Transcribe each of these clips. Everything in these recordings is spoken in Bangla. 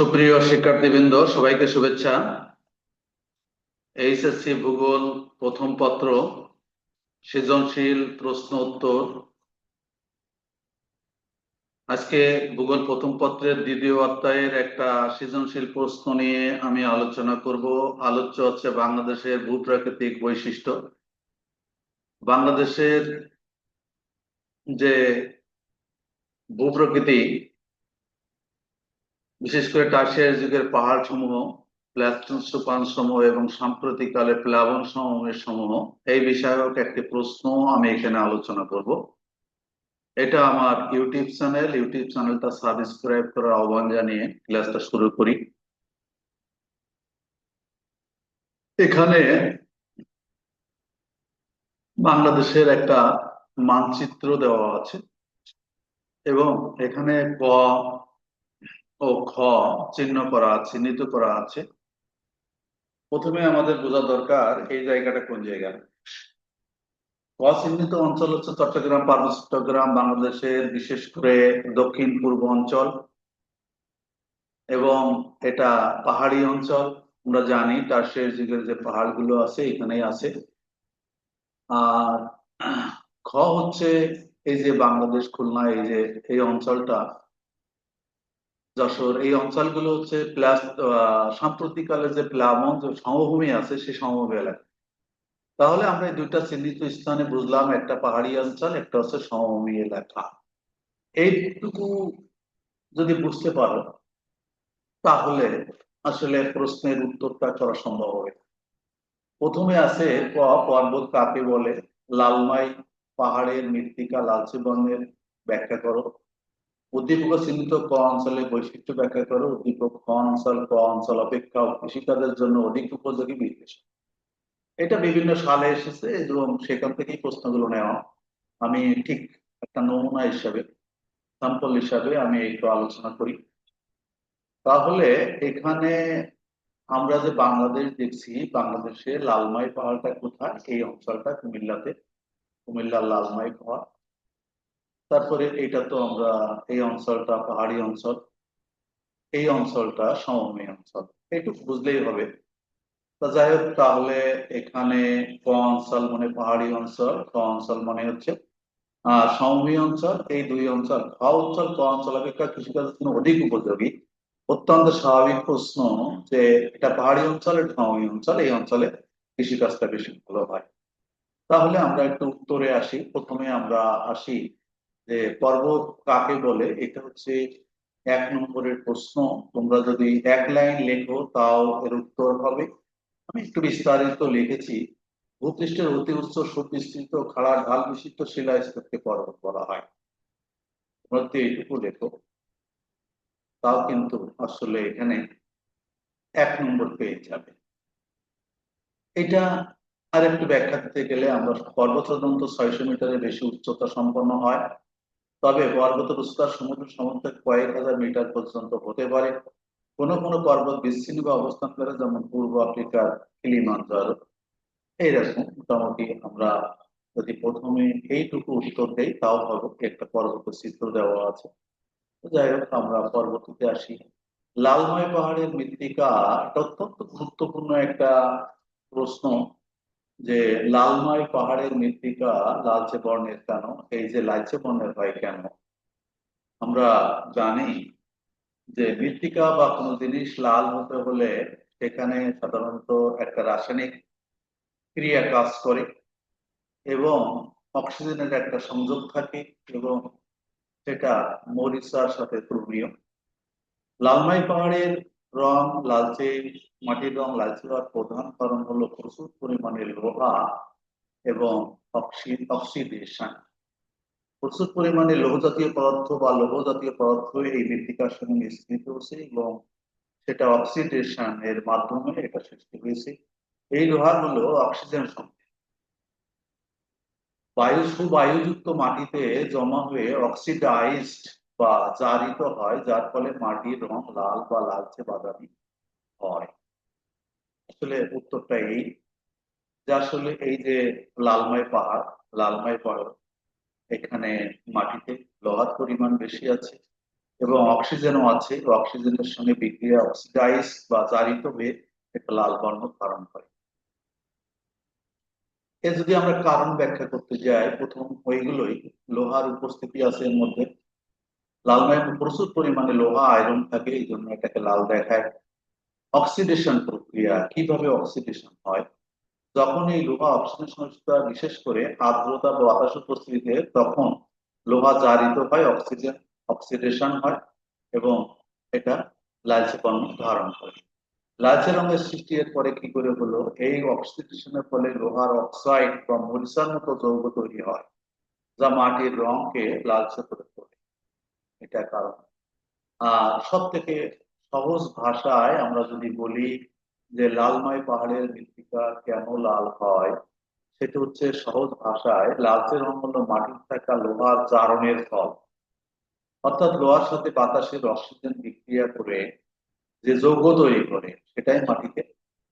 সুপ্রিয় শিক্ষার্থীবৃন্দ, সবাইকে শুভেচ্ছা। এইচএসসি ভূগোল প্রথম পত্র, সৃজনশীল প্রশ্ন উত্তর। আজকে ভূগোল প্রথম পত্রের দ্বিতীয় অধ্যায়ের একটা সৃজনশীল প্রশ্ন নিয়ে আমি আলোচনা করব। আলোচ্য হচ্ছে বাংলাদেশের ভূপ্রাকৃতিক বৈশিষ্ট্য। বাংলাদেশের যে ভূপ্রকৃতি বিশেষ করে টার্সিয়ারি যুগের পাহাড় সমূহ প্লাটন সোপান সমূহ এবং সাম্প্রতিককালে প্লাবন সমূহের সমূহ, এই বিষয়ক একটি প্রশ্ন আমি এখানে আলোচনা করব। এটা আমার ইউটিউব চ্যানেল। ইউটিউব চ্যানেলটা সাবস্ক্রাইব করার আহ্বান জানিয়ে ক্লাসটা শুরু করি। এখানে বাংলাদেশের একটা মানচিত্র দেওয়া আছে এবং এখানে ক ও খ চিহ্ন করা চিহ্নিত করা আছে। প্রথমে আমাদের বোঝা দরকার এই জায়গাটা কোন জায়গা। ক চিহ্নিত অঞ্চল হচ্ছে চট্টগ্রাম, পার্বত্য চট্টগ্রাম, বাংলাদেশের বিশেষ করে দক্ষিণ পূর্ব অঞ্চল এবং এটা পাহাড়ি অঞ্চল। আমরা জানি টার্সিয়ারি যুগের যে পাহাড়গুলো আছে, এখানেই আছে। আর খ হচ্ছে এই যে বাংলাদেশ খুলনা, এই যে, এই অঞ্চলটা। যশোর, এই অঞ্চলগুলো হচ্ছে প্লাস সাম্প্রতিককালে যে প্লাবন সমভূমি আছে, সেই সমভূমি এলাকা। তাহলে আমরা এই দুইটা চিহ্নিত স্থানে বুঝলাম, একটা পাহাড়ি অঞ্চল, একটা হচ্ছে সমভূমি এলাকা। এইটুকু যদি বুঝতে পারো, তাহলে আসলে প্রশ্নের উত্তরটা করা সম্ভব হবে প্রথমে আছে পর্বত কাকে বলে? লালমাই পাহাড়ের মৃত্তিকা, লালচে বর্ণের ব্যাখ্যা করো। উদ্দীপক চিহ্নিত ক অঞ্চলের বৈশিষ্ট্য ব্যাখ্যা করো। উদ্দীপক খ অঞ্চল, ক অঞ্চল অপেক্ষা কৃষিকাজের জন্য অধিক উপযোগী বিশেষ এটা বিভিন্ন সালে এসেছে, এবং সেখান থেকেই প্রশ্নগুলো নেওয়া। আমি ঠিক একটা নমুনা হিসাবে স্যাম্পল হিসাবে আমি একটু আলোচনা করি। তাহলে এখানে আমরা যে বাংলাদেশ দেখছি, বাংলাদেশে লালমাই পাহাড়টা কোথায়? এই অঞ্চলটা কুমিল্লাতে, কুমিল্লার লালমাই পাহাড়। তারপরে এটা তো আমরা এই অঞ্চলটা, পাহাড়ি অঞ্চল, এই অঞ্চলটা সমভূমি অঞ্চল। এইটুকু বুঝলেই হবে। তা যাই হোক, তাহলে এখানে ক অঞ্চল মানে পাহাড়ি অঞ্চল ক অঞ্চল মানে হচ্ছে আহ সমভূমি অঞ্চল। এই দুই অঞ্চল, খ অঞ্চল, ক অঞ্চল অপেক্ষা কৃষিকাজের জন্য অধিক উপযোগী। অত্যন্ত স্বাভাবিক প্রশ্ন যে এটা পাহাড়ি অঞ্চল এটা সমভূমি অঞ্চল, এই অঞ্চলে কৃষিকাজটা বেশি ভালো হয়। তাহলে আমরা একটু উত্তরে আসি। প্রথমে আমরা আসি যে পর্বত কাকে বলে? এটা হচ্ছে এক নম্বরের প্রশ্ন। তোমরা যদি এক লাইন লেখো, তাও এর উত্তর হবে। আমি একটু বিস্তারিত লিখেছি। ভূপৃষ্ঠের অতি উচ্চ সুবিস্তৃত খাড়া ঢাল বিশিষ্ট শিলাস্তরকে পর্বত বলা হয়। তোমরা এইটুকু লেখো, তাও কিন্তু আসলে এখানে এক নম্বর পেয়ে যাবে। এটা আর একটু ব্যাখ্যা দিতে গেলে আমরা পর্বত ছয়শো মিটারের বেশি উচ্চতা সম্পন্ন হয়। তবে পর্বত উচ্চতা সমুদ্র সমুদ্র কয়েক হাজার মিটার পর্যন্ত হতে পারে। কোনো কোনো পর্বত বিচ্ছিন্ন বা অবস্থান করে, যেমন পূর্ব আফ্রিকার কিলিমাঞ্জারো। এইরকম মোটামুটি আমরা যদি প্রথমে এইটুকু উত্তর দেই, তাও হবে একটা পর্বত চিত্র দেওয়া আছে। যাই হোক, আমরা পর্বততে আসি। লালময় পাহাড়ের মৃত্তিকা অত্যন্ত গুরুত্বপূর্ণ একটা প্রশ্ন। যে লালময় পাহাড়ের মৃত্তিকা লালচে বর্ণের কেন? এই যে লালচে বর্ণের হয় কেন? আমরা জানি যে মৃত্তিকা বা কোনো জিনিস লাল হতে হলে সেখানে সাধারণত একটা রাসায়নিক ক্রিয়া কাজ করে এবং অক্সিজেনের একটা সংযোগ থাকে এবং সেটা মরিচার সাথে তুলনীয় লালমাই পাহাড়ের রং লালচে মাটির রং লালচে হওয়ার প্রধান কারণ হলো প্রচুর পরিমাণে লোহা এবং অক্সিডেশন প্রচুর পরিমাণে লৌহ জাতীয় পদার্থ বা লৌহ জাতীয় পদার্থ এই মৃত্তিকার সঙ্গে মিশ্রিত হয়েছে এবং সেটা অক্সিডেশন এর মাধ্যমে এটা সৃষ্টি হয়েছে। এই লোহাগুলো অক্সিজেন বায়ু সুবায়ুযুক্ত মাটিতে জমা হয়ে অক্সিডাইজড বা জারিত হয়, যার ফলে মাটির রং লাল বা লালচে বাদামি হয়। আসলে উত্তরটা এই, যে আসলে এই যে লালমাই পাহাড় লালমাই পাহাড় এখানে মাটিতে লোহার পরিমাণ বেশি আছে এবং অক্সিজেনও আছে। অক্সিজেনের সঙ্গে বিক্রিয়া অক্সিডাইজ বা জারিত হয়ে একটা লাল বর্ণ ধারণ করে। এ যদি আমরা কারণ ব্যাখ্যা করতে যাই, প্রথম ওইগুলোই, লোহার উপস্থিতি আছে এর মধ্যে। লাল মায়ের প্রচুর পরিমাণে লোহা আয়রন থাকে, এই জন্য এটাকে লাল দেখায়। অক্সিডেশন প্রক্রিয়া, কীভাবে অক্সিডেশন হয়? যখন এই লোহা অক্সিডেশন বিশেষ করে আর্দ্রতা বা বাতাস উপস্থিতিতে, তখন লোহা জারিত হয় অক্সিজেন অক্সিডেশন হয় এবং এটা লালচে বর্ণ ধারণ করে। লালচে রঙের সৃষ্টি এর পরে কি করে হলো? এই অক্সিডেশনের ফলে লোহার অক্সাইড বা মরিচার মতো যৌগ তৈরি হয়, যা মাটির রংকে লালচে করে তোলে। এটা কারণ। আর সব থেকে সহজ ভাষায় আমরা যদি বলি যে লালমাই পাহাড়ের মৃত্তিকা কেন লাল হয়, সেটা হচ্ছে সহজ ভাষায় লালচে রং হলো মাটির থাকা লোহার জারণের ফল। অর্থাৎ লোহার সাথে বাতাসের অক্সিজেন বিক্রিয়া করে যে যৌগ তৈরি করে, সেটাই মাটিকে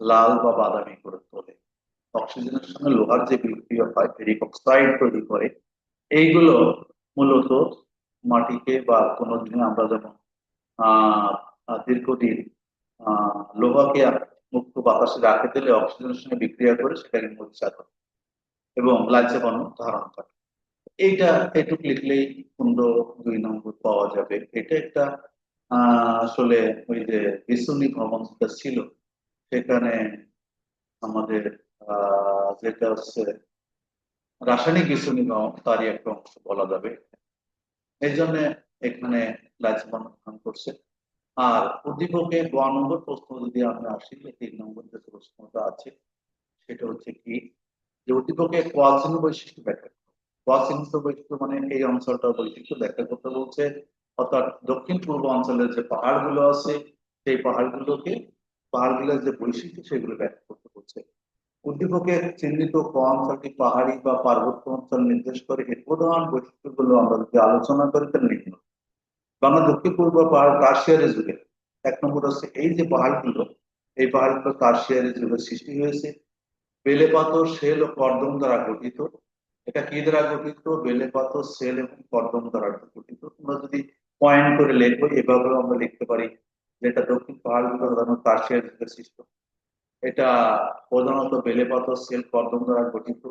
লাল বা বাদামি করে তোলে। অক্সিজেনের সঙ্গে লোহার যে বিক্রিয়া হয়, ফেরিক অক্সাইড তৈরি করে, এইগুলো মূলত মাটিকে বা কোনো দিনে আমরা যেমন দীর্ঘদিন লোহাকে মুক্ত বাতাসে রাখে দিলে অক্সিজেনের সঙ্গে বিক্রিয়া করে সেটাকে মরিচা করে এবং লালচে ধারণ করে। এইটা এটুক লিখলেই পনেরো দুই নম্বর পাওয়া যাবে। এটা একটা আসলে ওই যে বিশ্বনী ভবন যেটা ছিল, সেখানে আমাদের যেটা হচ্ছে রাসায়নিক বিশ্বনী ভবন, তারই একটা অংশ বলা যাবে। এই জন্য এখানে বর্ণ করছে। আর উদ্দীপকে গ নম্বর, প্রশ্ন যদি আমরা আসি তিন নম্বর যে প্রশ্নটা আছে, সেটা হচ্ছে কি, যে উদ্দীপকে কোয়াচিহ্ন বৈশিষ্ট্য ব্যাখ্যা কোয়াচিহ্ন বৈশিষ্ট্য মানে এই অঞ্চলটার বৈশিষ্ট্য ব্যাখ্যা করতে বলছে, অর্থাৎ দক্ষিণ পূর্ব অঞ্চলের যে পাহাড়গুলো আছে, সেই পাহাড়গুলোকে, পাহাড়গুলোর যে বৈশিষ্ট্য, সেগুলো ব্যাখ্যা করতে বলছে। উদ্দীপকের চিহ্নিত ক অঞ্চলটি পাহাড়ি বা পার্বত্য অঞ্চল নির্দেশ করে এর প্রধান বৈশিষ্ট্যগুলো আমরা যদি আলোচনা করি, তাহলে লিখব বাংলা দক্ষিণ পূর্ব পাহাড় কার্শিয়ারি যুগে এক নম্বর হচ্ছে এই যে পাহাড়গুলো, এই পাহাড়গুলো কার্শিয়ারি যুগে সৃষ্টি হয়েছে। বেলে পাথর, সেল ও কর্দম দ্বারা গঠিত। এটা কি দ্বারা গঠিত? বেলে পাথর, সেল এবং কর্দম দ্বারা গঠিত। তোমরা যদি পয়েন্ট করে লেখো, এভাবেও আমরা লিখতে পারি যেটা দক্ষিণ পাহাড়গুলো সাধারণত কার্শিয়ারি যুগে সৃষ্ট। এটা প্রধানত বেলে পাথর, সেল, কর্দম দ্বারা গঠিত।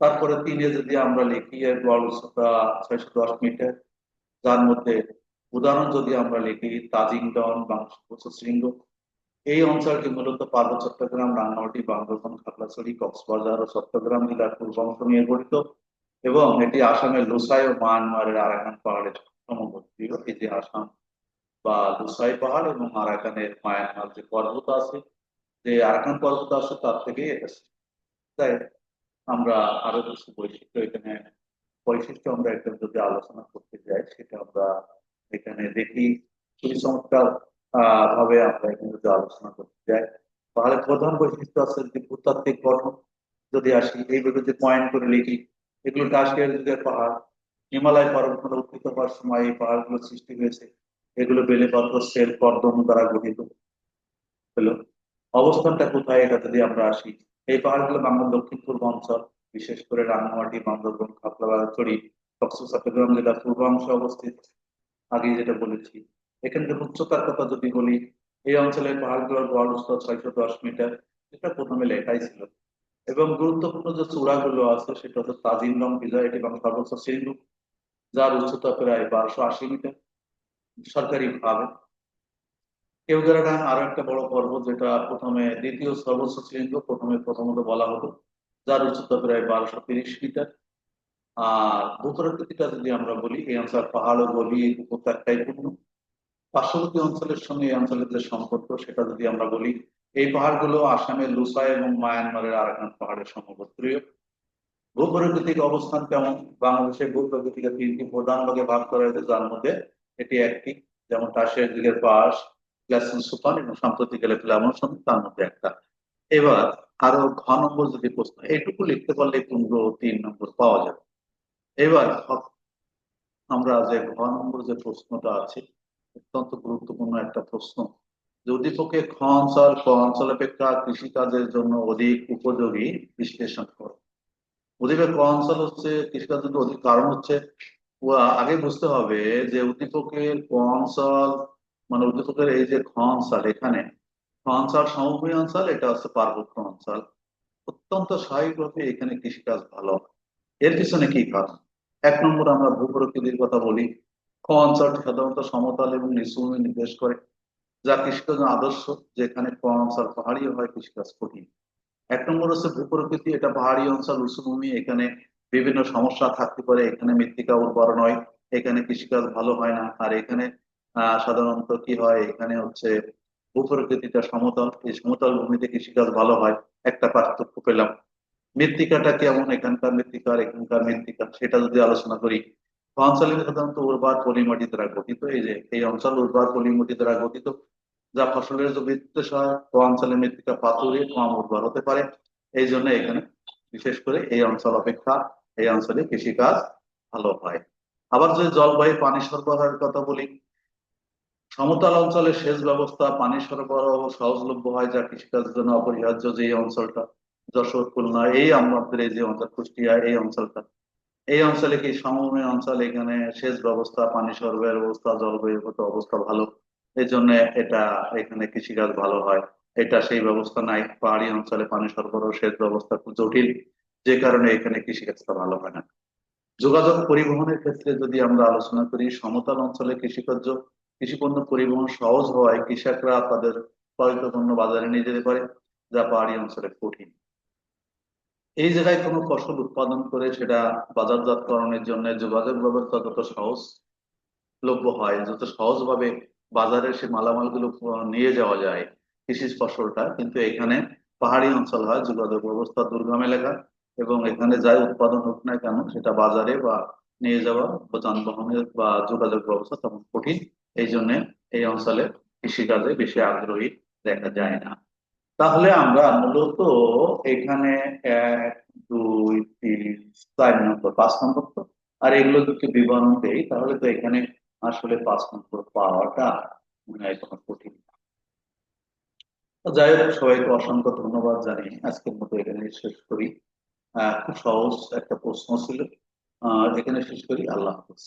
তারপরে তিনে যদি আমরা লিখি, এর গড় উচ্চতা ছয়শো দশ মিটার। যার মধ্যে উদাহরণ যদি আমরা লিখি, তাজিংডন শৃঙ্গ। এই অঞ্চলটি মূলত পার্বত্য চট্টগ্রাম রাঙ্গামাটি, বান্দরবান, খাগড়াছড়ি, কক্সবাজার ও চট্টগ্রাম জেলার পূর্ব অংশ নিয়ে গঠিত এবং এটি আসামের লুসাই ও মায়ানমারের আরাকান পাহাড়ের সমবর্তী এই যে আসাম বা লুসাই পাহাড় এবং আরাকানের মায়ানমার যে পর্বত আছে যে আরাকান পর্বত আছে, তার থেকে এটা তাই আমরা আরও কিছু বৈশিষ্ট্য এখানে, বৈশিষ্ট্য আমরা একটা যদি আলোচনা করতে যাই, সেটা আমরা এখানে দেখি খুবই চমৎকার ভাবে আমরা এখানে যদি আলোচনা করতে যাই। তাহলে প্রধান বৈশিষ্ট্য আছে যে ভূতাত্ত্বিক গঠন। যদি আসি, এইভাবে যে পয়েন্ট করে লিখি, এগুলো কাশ্মীর যুগের পাহাড়, হিমালয় পর্বতমালা উত্থিত হওয়ার সময় এই পাহাড়গুলো সৃষ্টি হয়েছে। এগুলো বেলে পাথর সেল, কর্দম দ্বারা গঠিত। হলো অবস্থানটা কোথায় এটা যদি আমরা আসি, এই পাহাড়গুলো বাংলার দক্ষিণ পূর্ব অঞ্চল, বিশেষ করে রাঙ্গামাটি বান্দরবন খাগড়াছড়ি চট্টগ্রাম জেলার পূর্ব পূর্বাংশে অবস্থিত, আগে যেটা বলেছি এখানকার উচ্চতার কথা যদি বলি, এই অঞ্চলের পাহাড়গুলোর গড় উচ্চতা ছয়শো দশ মিটার এটা প্রথমে লেখাই ছিল। এবং গুরুত্বপূর্ণ যে চূড়াগুলো আছে, সেটা হচ্ছে তাজিমরং বিজয় এটি বাংলা সর্বোচ্চ শৃঙ্গ যার উচ্চতা প্রায় বারোশো আশি মিটার, সরকারি ভাবে কেউগারাডাং আরও একটা বড় পর্বত যেটা প্রথমে দ্বিতীয় সর্বোচ্চ শৃঙ্গ, প্রথমে প্রথমত বলা হতো যার উচ্চতা প্রায় বারোশো তিরিশ মিটার। আর ভূপ্রকৃতিটা যদি আমরা বলি, এই অঞ্চল পাহাড় ও গলি উপত্যকায় পূর্ণ। পার্শ্ববর্তী অঞ্চলের সঙ্গে এই অঞ্চলের যে সম্পর্ক, সেটা যদি আমরা বলি, এই পাহাড়গুলো আসামের লুসাই এবং মায়ানমারের আরাকান পাহাড়ের সমগোত্রীয়। ভূপ্রকৃতিক অবস্থান কেমন? বাংলাদেশের ভূপ্রকৃতিকে তিনটি প্রধান ভাগে ভাগ করা হয়েছে, যার মধ্যে এটি একটি, যেমন টাসের দিকের পাশ গ্লাসন সুপান এবং তার মধ্যে একটা। এবার আরও ঘ নম্বর যদি প্রশ্ন, এইটুকু লিখতে পারলে পনেরো তিন নম্বর পাওয়া যাবে। এবার আমরা যে ঘ নম্বর যে প্রশ্নটা আছে, অত্যন্ত গুরুত্বপূর্ণ একটা প্রশ্ন। যে উদ্দীপকে খ অঞ্চল ক অঞ্চল অপেক্ষা কৃষিকাজের জন্য অধিক উপযোগী বিশ্লেষণ করো। উদ্দীপক ক অঞ্চল হচ্ছে, কৃষিকাজের অধিক কারণ হচ্ছে। আগে বুঝতে হবে যে উদ্দীপকের ক অঞ্চল মানে উদ্দীপকের এই যে খ অঞ্চল এখানে খ অঞ্চল সমভূমি অঞ্চল এটা হচ্ছে পার্বত্য অঞ্চল অত্যন্ত স্বাভাবিকভাবে এখানে কৃষিকাজ ভালো। এর পিছনে কি কারণ এক নম্বর আমরা ভূপ্রকৃতির কথা বলি। খ অঞ্চলটি সাধারণত সমতল এবং নিচু নির্দেশ করে, যা কৃষিকাজ আদর্শ, যেখানে ক অঞ্চল পাহাড়ি হয় কৃষিকাজ কঠিন। এক নম্বর হচ্ছে ভূপ্রকৃতি, এটা পাহাড়ি অঞ্চল উঁচু ভূমি এখানে বিভিন্ন সমস্যা থাকতে পারে। এখানে মৃত্তিকা উর্বর নয় এখানে কৃষিকাজ ভালো হয় না, আর এখানে সাধারণত কি হয়, এখানে হচ্ছে ভূপ্রকৃতিটা সমতল, এই সমতল ভূমিতে কৃষিকাজ ভালো হয়, একটা পার্থক্য পেলাম। মৃত্তিকাটা কেমন, এখানকার মৃত্তিকা আর এখানকার মৃত্তিকা, সেটা যদি আলোচনা করি অঞ্চলে সাধারণত উর্বর পলিমাটি দ্বারা গঠিত, এই যে, এই অঞ্চল উর্বর পলিমাটি দ্বারা গঠিত, যা ফসলের যে জমিতে সহায়ক ও অঞ্চলের মৃত্তিকা পাথরে কম উর্বর হতে পারে। এই জন্য এখানে বিশেষ করে এই অঞ্চল অপেক্ষা, এই অঞ্চলে কৃষিকাজ ভালো হয়। আবার যদি জলবায়ু, পানি সরবরাহের কথা বলি সমতল অঞ্চলে সেচ ব্যবস্থা, পানি সরবরাহ, সহজলভ্য হয় যা কৃষিকাজের জন্য অপরিহার্য যে অঞ্চলটা, যশোর, খুলনা, এই আমাদের এই যে অঞ্চল, কুষ্টিয়া, এই অঞ্চলটা। এই অঞ্চলে কি সমভূমি অঞ্চল, এখানে সেচ ব্যবস্থা, পানি সরবরাহের ব্যবস্থা, জলবায়ুগত অবস্থা ভালো। এই জন্য এটা, এখানে কৃষিকাজ ভালো হয়। এটা সেই ব্যবস্থা নাই। পাহাড়ি অঞ্চলে পানি সরবরাহ, সেচ ব্যবস্থা খুব জটিল। যে কারণে এখানে কৃষিকাজটা ভালো হয় না। যোগাযোগ পরিবহনের ক্ষেত্রে যদি আমরা আলোচনা করি, সমতল অঞ্চলে কৃষিকার্য কৃষিপণ্য পরিবহন সহজ হওয়ায় কৃষকরা তাদের উৎপাদিত পণ্য বাজারে নিয়ে যেতে পারে, যা পাহাড়ি অঞ্চলে কঠিন। এই জায়গায় কোনো ফসল উৎপাদন করে সেটা বাজারজাতকরণের জন্য যোগাযোগ ব্যবস্থা যত সহজ লভ্য হয়, যত সহজভাবে বাজারে সে মালামালগুলো নিয়ে যাওয়া যায় কৃষি ফসলটা, কিন্তু এখানে পাহাড়ি অঞ্চল হয়, যোগাযোগ ব্যবস্থা দুর্গম এলাকা এবং এখানে যাই উৎপাদন হোক না কেন, সেটা বাজারে বা নিয়ে যাওয়া বা যানবাহনের বা যোগাযোগ ব্যবস্থা তেমন কঠিন। এই জন্য এই অঞ্চলে কৃষিকাজে বেশি আগ্রহী দেখা যায় না। তাহলে আমরা মূলত এখানে এক, দুই, তিন, চার নম্বর, পাঁচ নম্বর তো? আর এগুলো যদি বিবরণ দেই, তাহলে তো এখানে আসলে পাঁচ নম্বর পাওয়াটা মনে হয় কোনো কঠিন যাই হোক, সবাইকে অসংখ্য ধন্যবাদ জানি আজকের মতো এখানে শেষ করি। খুব সহজ একটা প্রশ্ন ছিল। এখানে শেষ করি। আল্লাহ হাফিজ।